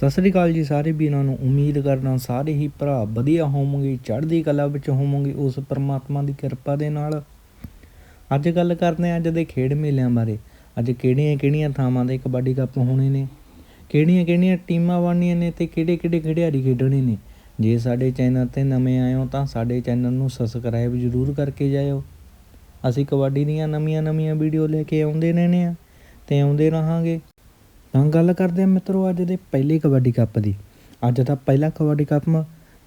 ਸਤਿ ਸ੍ਰੀ ਅਕਾਲ ਜੀ ਸਾਰੇ ਵੀਰਾਂ ਨੂੰ ਉਮੀਦ ਕਰਦਾ ਸਾਰੇ ਹੀ ਭਰਾ ਵਧੀਆ ਹੋਵੋਗੇ, ਚੜ੍ਹਦੀ ਕਲਾ ਵਿੱਚ ਹੋਵੋਗੇ ਉਸ ਪਰਮਾਤਮਾ ਦੀ ਕਿਰਪਾ ਦੇ ਨਾਲ। ਅੱਜ ਗੱਲ ਕਰਦੇ ਹਾਂ ਅੱਜ ਦੇ ਖੇਡ ਮੇਲਿਆਂ ਬਾਰੇ। ਅੱਜ ਕਿਹੜੀਆਂ ਕਿਹੜੀਆਂ ਥਾਵਾਂ ਦੇ ਕਬੱਡੀ ਕੱਪ ਹੋਣੇ ਨੇ? ਕਿਹੜੀਆਂ ਕਿਹੜੀਆਂ ਟੀਮਾਂ ਬਣਨੀਆਂ ਨੇ ਤੇ ਕਿਹੜੇ ਕਿਹੜੇ ਖਿਡਾਰੀ ਖੇਡਣੇ ਨੇ? ਜੇ ਸਾਡੇ ਚੈਨਲ ਤੇ ਨਵੇਂ ਆਏ ਹੋ ਤਾਂ ਸਾਡੇ ਚੈਨਲ ਨੂੰ ਸਬਸਕ੍ਰਾਈਬ ਜ਼ਰੂਰ ਕਰਕੇ ਜਾਇਓ। ਅਸੀਂ ਕਬੱਡੀ ਦੀਆਂ ਨਵੀਆਂ ਨਵੀਆਂ ਵੀਡੀਓ ਲੈ ਕੇ ਆਉਂਦੇ ਰਹਿੰਦੇ ਆ ਤੇ ਆਉਂਦੇ ਰਹਾਂਗੇ। ਤਾਂ ਗੱਲ ਕਰਦੇ ਹਾਂ ਮਿੱਤਰੋ ਅੱਜ ਦੇ ਪਹਿਲੇ ਕਬੱਡੀ ਕੱਪ ਦੀ। ਅੱਜ ਦਾ ਪਹਿਲਾ ਕਬੱਡੀ ਕੱਪ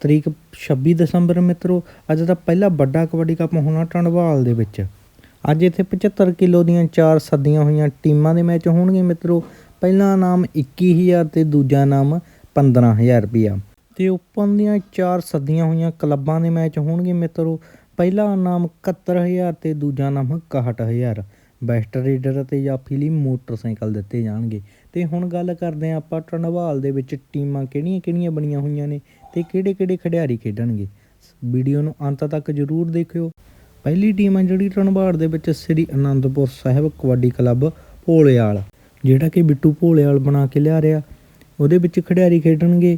ਤਰੀਕ 26 ਦਸੰਬਰ ਮਿੱਤਰੋ, ਅੱਜ ਦਾ ਪਹਿਲਾ ਵੱਡਾ ਕਬੱਡੀ ਕੱਪ ਹੋਣਾ ਟੰਡਵਾਲ ਦੇ ਵਿੱਚ। ਅੱਜ ਇੱਥੇ 75 ਕਿਲੋ ਦੀਆਂ ਚਾਰ ਸੱਦੀਆਂ ਹੋਈਆਂ ਟੀਮਾਂ ਦੇ ਮੈਚ ਹੋਣਗੇ ਮਿੱਤਰੋ। ਪਹਿਲਾ ਨਾਮ 21000 ਤੇ ਦੂਜਾ ਨਾਮ 15000 ਰੁਪਇਆ ਤੇ ਓਪਨ ਦੀਆਂ ਚਾਰ ਸੱਦੀਆਂ ਹੋਈਆਂ ਕਲੱਬਾਂ ਦੇ ਮੈਚ ਹੋਣਗੇ ਮਿੱਤਰੋ। ਪਹਿਲਾ ਨਾਮ 71000 ਤੇ ਦੂਜਾ ਨਾਮ 61000 ਬੈਸਟ ਰੀਡਰ ਅਤੇ ਜਾਫੀ ਲਈ ਮੋਟਰਸਾਈਕਲ ਦਿੱਤੇ ਜਾਣਗੇ। ਅਤੇ ਹੁਣ ਗੱਲ ਕਰਦੇ ਹਾਂ ਆਪਾਂ ਟੰਡਵਾਲ ਦੇ ਵਿੱਚ ਟੀਮਾਂ ਕਿਹੜੀਆਂ ਕਿਹੜੀਆਂ ਬਣੀਆਂ ਹੋਈਆਂ ਨੇ ਅਤੇ ਕਿਹੜੇ ਕਿਹੜੇ ਖਿਡਾਰੀ ਖੇਡਣਗੇ। ਵੀਡੀਓ ਨੂੰ ਅੰਤ ਤੱਕ ਜ਼ਰੂਰ ਦੇਖਿਓ। ਪਹਿਲੀ ਟੀਮ ਹੈ ਜਿਹੜੀ ਟੰਡਵਾਲ ਦੇ ਵਿੱਚ ਸ੍ਰੀ ਅਨੰਦਪੁਰ ਸਾਹਿਬ ਕਬੱਡੀ ਕਲੱਬ ਭੋਲੇਵਾਲ ਜਿਹੜਾ ਕਿ ਬਿੱਟੂ ਭੋਲੇਵਾਲ ਬਣਾ ਕੇ ਲਿਆ ਰਿਹਾ। ਉਹਦੇ ਵਿੱਚ ਖਿਡਾਰੀ ਖੇਡਣਗੇ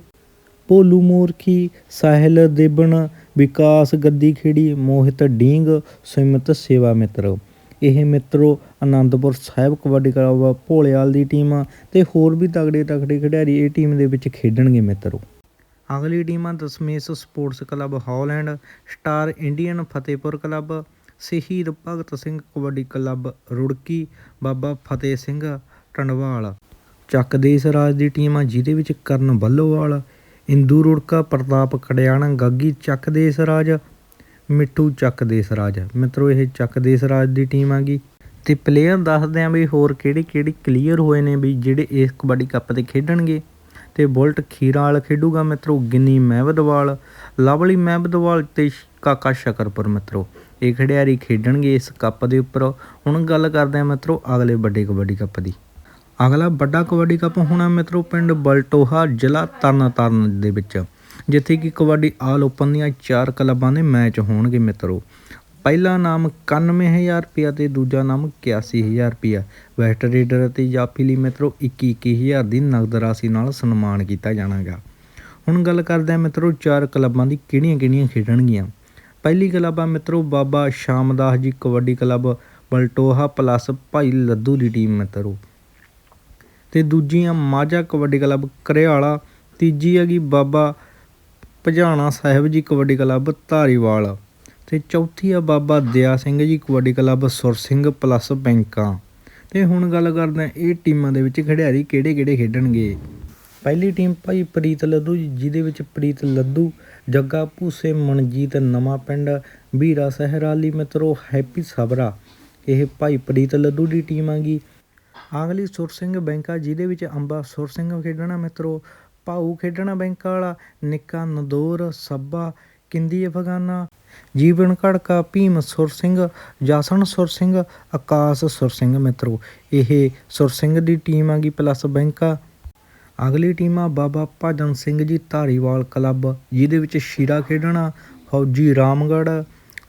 ਭੋਲੂ ਮੂਰਖੀ, ਸਾਹਿਲ ਦੇਬਣ, ਵਿਕਾਸ ਗੱਦੀ ਖੇੜੀ ਮੋਹਿਤ ਡੀਂਗ, ਸੁਮਿਤ ਸੇਵਾ ਮਿੱਤਰ। ਇਹ ਮਿੱਤਰੋ ਆਨੰਦਪੁਰ ਸਾਹਿਬ, ਕਬੱਡੀ ਕਲੱਬ, ਭੋਲੇਵਾਲ ਦੀ ਟੀਮ ਆ ਤੇ ਹੋਰ ਵੀ ਤਗੜੇ ਤਗੜੇ ਖਿਡਾਰੀ ਇਹ ਟੀਮ ਦੇ ਵਿੱਚ ਖੇਡਣਗੇ ਮਿੱਤਰੋ। ਅਗਲੀ ਟੀਮ ਆ Dasmesh sports club Holland, star Indian Fatehpur club, Shaheed Bhagat Singh kabaddi club Rurki, Baba Fateh Singh Tandwal. ਚੱਕ ਦੇਸ ਰਾਜ ਦੀ ਟੀਮ ਆ ਜਿਹਦੇ ਵਿੱਚ ਕਰਨ ਬੱਲੋਵਾਲ ਇੰਦੂ ਰੁੜਕਾ, ਪ੍ਰਤਾਪ ਕੜਿਆਣਾ ਗੱਗੀ ਚੱਕ ਦੇਸ ਰਾਜ ਮਿੱਠੂ ਚੱਕ ਦੇਸ ਰਾਜ। ਮਿੱਤਰੋ, ਇਹ ਚੱਕ ਦੇਸ ਰਾਜ ਦੀ ਟੀਮ ਆਗੀ ਤੇ ਪਲੇਅਰ ਦੱਸਦੇ ਆ ਵੀ ਹੋਰ ਕਿਹੜੇ ਕਿਹੜੇ ਕਲੀਅਰ ਹੋਏ ਨੇ ਵੀ ਜਿਹੜੇ ਇਸ ਕਬੱਡੀ ਕੱਪ ਤੇ ਖੇਡਣਗੇ। ਤੇ ਬੁਲਟ ਖੀਰਾ ਵਾਲ ਖੇਡੂਗਾ ਮਿੱਤਰੋ, ਗਿੰਨੀ ਮਹਿਬਦਵਾਲ, ਲਵਲੀ ਮਹਿਬਦਵਾਲ ਤੇ ਕਾਕਾ ਸ਼ਕਰਪੁਰ ਮਿੱਤਰੋ। ਇਹ ਖਿਡਾਰੀ ਖੇਡਣਗੇ ਇਸ ਕੱਪ ਦੇ ਉੱਪਰ। ਹੁਣ ਗੱਲ ਕਰਦੇ ਆ ਮਿੱਤਰੋ, ਅਗਲੇ ਵੱਡੇ ਕਬੱਡੀ ਕੱਪ ਦੀ। ਅਗਲਾ ਵੱਡਾ ਕਬੱਡੀ ਕੱਪ ਹੋਣਾ ਮਿੱਤਰੋ, ਪਿੰਡ ਬਲਟੋਹਾ ਜ਼ਿਲ੍ਹਾ ਤਰਨਤਾਰਨ ਦੇ ਵਿੱਚ। ਜਿੱਥੇ ਕਿ ਕਬੱਡੀ ਆਲ ਓਪਨ ਦੀਆਂ ਚਾਰ ਕਲੱਬਾਂ ਦੇ ਮੈਚ ਹੋਣਗੇ ਮਿੱਤਰੋ। ਪਹਿਲਾ ਨਾਮ 91000 ਰੁਪਿਆ ਤੇ ਦੂਜਾ ਨਾਮ 81000 ਰੁਪਿਆ ਵੈਸਟ ਰੇਡਰ ਅਤੇ ਜਾਫੀ ਲਈ ਮਿੱਤਰੋ 21000 ਦੀ ਨਗਦ ਰਾਸ਼ੀ ਨਾਲ ਸਨਮਾਨ ਕੀਤਾ ਜਾਣਾਗਾ। ਹੁਣ ਗੱਲ ਕਰਦੇ ਹਾਂ ਮਿੱਤਰੋ ਚਾਰ ਕਲੱਬਾਂ ਦੀ ਕਿਹੜੀਆਂ ਕਿਹੜੀਆਂ ਖੇਡਣਗੀਆਂ। ਪਹਿਲੀ ਕਲੱਬ ਆ ਮਿੱਤਰੋ ਬਾਬਾ ਸ਼ਾਮਦਾਸ ਜੀ ਕਬੱਡੀ ਕਲੱਬ, ਬਲਟੋਹਾ ਪਲੱਸ ਭਾਈ ਲੱਦੂ ਦੀ ਟੀਮ ਮਿੱਤਰੋ। ਤੇ ਦੂਜੀ ਆ ਮਾਝਾ ਕਬੱਡੀ ਕਲੱਬ, ਕਰਿਆਲਾ, ਤੀਜੀ ਹੈਗੀ ਬਾਬਾ ਭਜਾਣਾ ਸਾਹਿਬ ਜੀ ਕਬੱਡੀ ਕਲੱਬ ਧਾਰੀਵਾਲ ਤੇ ਚੌਥੀ ਆ ਬਾਬਾ ਦਿਆ ਸਿੰਘ ਜੀ ਕਬੱਡੀ ਕਲੱਬ ਸੁਰ ਸਿੰਘ ਪਲੱਸ ਬੈਂਕਾਂ। ਤੇ ਹੁਣ ਗੱਲ ਕਰਦੇ ਆ ਇਹ ਟੀਮਾਂ ਦੇ ਵਿੱਚ ਖਿਡਾਰੀ ਕਿਹੜੇ ਕਿਹੜੇ ਖੇਡਣਗੇ। ਪਹਿਲੀ ਟੀਮ ਭਾਈ ਪ੍ਰੀਤ ਲੱਧੂ ਜੀ, ਜਿਹਦੇ ਵਿੱਚ ਪ੍ਰੀਤ ਲੱਧੂ ਜੱਗਾ ਭੂਸੇ ਮਨਜੀਤ ਨਵਾਂ ਪਿੰਡ ਵੀਰਾ ਸਹਿਰਾਲੀ ਮਿੱਤਰੋ ਹੈਪੀ ਸਬਰਾ। ਇਹ ਭਾਈ ਪ੍ਰੀਤ ਲੱਧੂ ਦੀ ਟੀਮ ਆਗੀ ਅਗਲੀ ਸੁਰ ਸਿੰਘ ਬੈਂਕਾ ਜਿਹਦੇ ਵਿੱਚ ਅੰਬਾ ਸੁਰ ਸਿੰਘ ਖੇਡਣਾ ਮਿੱਤਰੋ ਭਾਊ ਖੇਡਣਾ ਬੈਂਕਾਂ ਵਾਲਾ, ਨਿੱਕਾ ਨਦੌਰ, ਸੱਬਾ, ਕਿੰਦੀ ਅਫਗਾਨਾ ਜੀਵਨ ਘੜਕਾ, ਭੀਮ ਸੁਰ ਸਿੰਘ ਜਾਸਨ ਸੁਰ ਸਿੰਘ, ਆਕਾਸ਼ ਸੁਰ ਸਿੰਘ ਮਿੱਤਰੋ, ਇਹ ਸੁਰ ਸਿੰਘ ਦੀ ਟੀਮ ਆਗੀ ਪਲੱਸ ਬੈਂਕਾ। ਅਗਲੀ ਟੀਮ ਆ ਬਾਬਾ ਭਜਨ ਸਿੰਘ ਜੀ ਧਾਰੀਵਾਲ ਕਲੱਬ, ਜਿਹਦੇ ਵਿੱਚ ਸ਼ੀਰਾ ਖੇਡਣਾ, ਫੌਜੀ ਰਾਮਗੜ੍ਹ,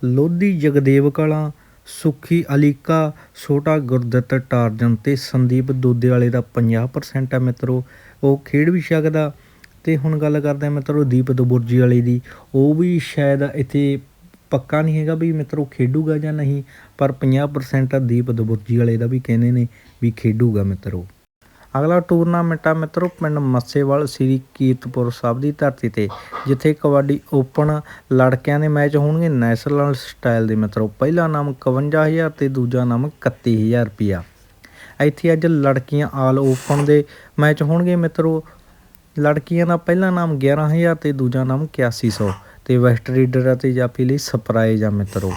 ਲੋਧੀ ਜਗਦੇਵ ਕਲਾਂ ਸੁੱਖੀ ਅਲੀਕਾ, ਛੋਟਾ ਗੁਰਦਿੱਤ ਟਾਰਜਨ ਅਤੇ ਸੰਦੀਪ ਦੋਦੇ ਵਾਲੇ ਦਾ 50% ਹੈ ਮਿੱਤਰੋ। ਉਹ ਖੇਡ ਵੀ ਸਕਦਾ ਅਤੇ ਹੁਣ ਗੱਲ ਕਰਦੇ ਆ ਮਿੱਤਰੋ ਦੀਪ ਦਬੁਰਜੀ ਵਾਲੇ ਦੀ। ਉਹ ਵੀ ਸ਼ਾਇਦ ਇੱਥੇ ਪੱਕਾ ਨਹੀਂ ਹੈਗਾ ਵੀ ਮਿੱਤਰੋ ਖੇਡੂਗਾ ਜਾਂ ਨਹੀਂ, ਪਰ 50% ਦੀਪ ਦਬੁਰਜੀ ਵਾਲੇ ਦਾ ਵੀ ਕਹਿੰਦੇ ਨੇ ਵੀ ਖੇਡੂਗਾ ਮਿੱਤਰੋ। ਅਗਲਾ ਟੂਰਨਾਮੈਂਟ ਆ ਮਿੱਤਰੋ, ਪਿੰਡ ਮੱਸੇਵਾਲ, ਸ੍ਰੀ ਕੀਰਤਪੁਰ ਸਾਹਿਬ ਦੀ ਧਰਤੀ ਤੇ, ਜਿੱਥੇ ਕਬੱਡੀ ਓਪਨ ਲੜਕਿਆਂ ਦੇ ਮੈਚ ਹੋਣਗੇ ਨੈਸ਼ਨਲ ਸਟਾਈਲ ਦੇ ਮਿੱਤਰੋ। ਪਹਿਲਾ ਨਾਮ 51000 ਤੇ ਦੂਜਾ ਨਾਮ 31000 ਰੁਪਿਆ ਇੱਥੇ ਅੱਜ ਲੜਕੀਆਂ ਆਲ ਓਪਨ ਦੇ ਮੈਚ ਹੋਣਗੇ ਮਿੱਤਰੋ। ਲੜਕੀਆਂ ਦਾ ਪਹਿਲਾ ਨਾਮ 11000 ਤੇ ਦੂਜਾ ਨਾਮ 8100 ਤੇ ਵੈਸਟ ਰੀਡਰ ਅਤੇ ਜਾਫੀ ਲਈ ਸਰਪ੍ਰਾਈਜ਼ ਆ ਮਿੱਤਰੋ।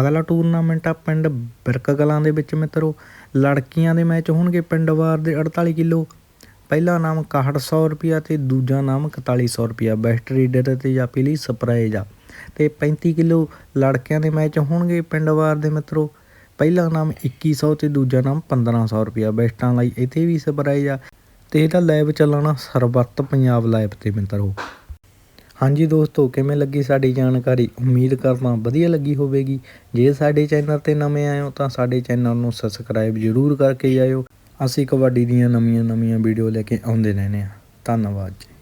ਅਗਲਾ ਟੂਰਨਾਮੈਂਟ ਆ ਪਿੰਡ ਬਿਰਕ ਕਲਾਂ ਦੇ ਵਿੱਚ ਮਿੱਤਰੋ। ਲੜਕੀਆਂ ਦੇ ਮੈਚ ਹੋਣਗੇ ਪਿੰਡ ਵਾਰ ਦੇ 48 ਕਿਲੋ। ਪਹਿਲਾ ਨਾਮ 6100 ਰੁਪਿਆ ਤੇ ਦੂਜਾ ਨਾਮ 4100 ਰੁਪਿਆ ਬੈਸਟ ਰੀਡਰ ਅਤੇ ਜਾਪੀ ਲਈ ਸਰਪ੍ਰਾਈਜ਼ ਆ। ਤੇ 35 ਕਿਲੋ ਲੜਕਿਆਂ ਦੇ ਮੈਚ ਹੋਣਗੇ ਪਿੰਡ ਵਾਰ ਦੇ ਮਿੱਤਰੋ। ਪਹਿਲਾ ਨਾਮ 2100 ਤੇ ਦੂਜਾ ਨਾਮ 1500 ਰੁਪਿਆ ਬੈਸਟਾਂ ਲਈ ਇੱਥੇ ਵੀ ਸਰਪ੍ਰਾਈਜ਼ ਆ। ਤੇ ਇਹਦਾ ਲਾਈਵ ਚੱਲਣਾ ਸਰਬੱਤ ਪੰਜਾਬ ਲਾਈਵ ਤੇ ਮਿੱਤਰੋ। ਹਾਂਜੀ ਦੋਸਤੋ, ਕਿਵੇਂ ਲੱਗੀ ਸਾਡੀ ਜਾਣਕਾਰੀ? ਉਮੀਦ ਕਰਦਾ ਵਧੀਆ ਲੱਗੀ ਹੋਵੇਗੀ। ਜੇ ਸਾਡੇ ਚੈਨਲ ਤੇ ਨਵੇਂ ਆਏ ਹੋ ਤਾਂ ਸਾਡੇ ਚੈਨਲ ਨੂੰ ਸਬਸਕ੍ਰਾਈਬ ਜ਼ਰੂਰ ਕਰਕੇ ਜਾਇਓ। ਅਸੀਂ ਕਬੱਡੀ ਦੀਆਂ ਨਵੀਆਂ ਨਵੀਆਂ ਵੀਡੀਓ ਲੈ ਕੇ ਆਉਂਦੇ ਰਹਿੰਦੇ ਹਾਂ। ਧੰਨਵਾਦ ਜੀ।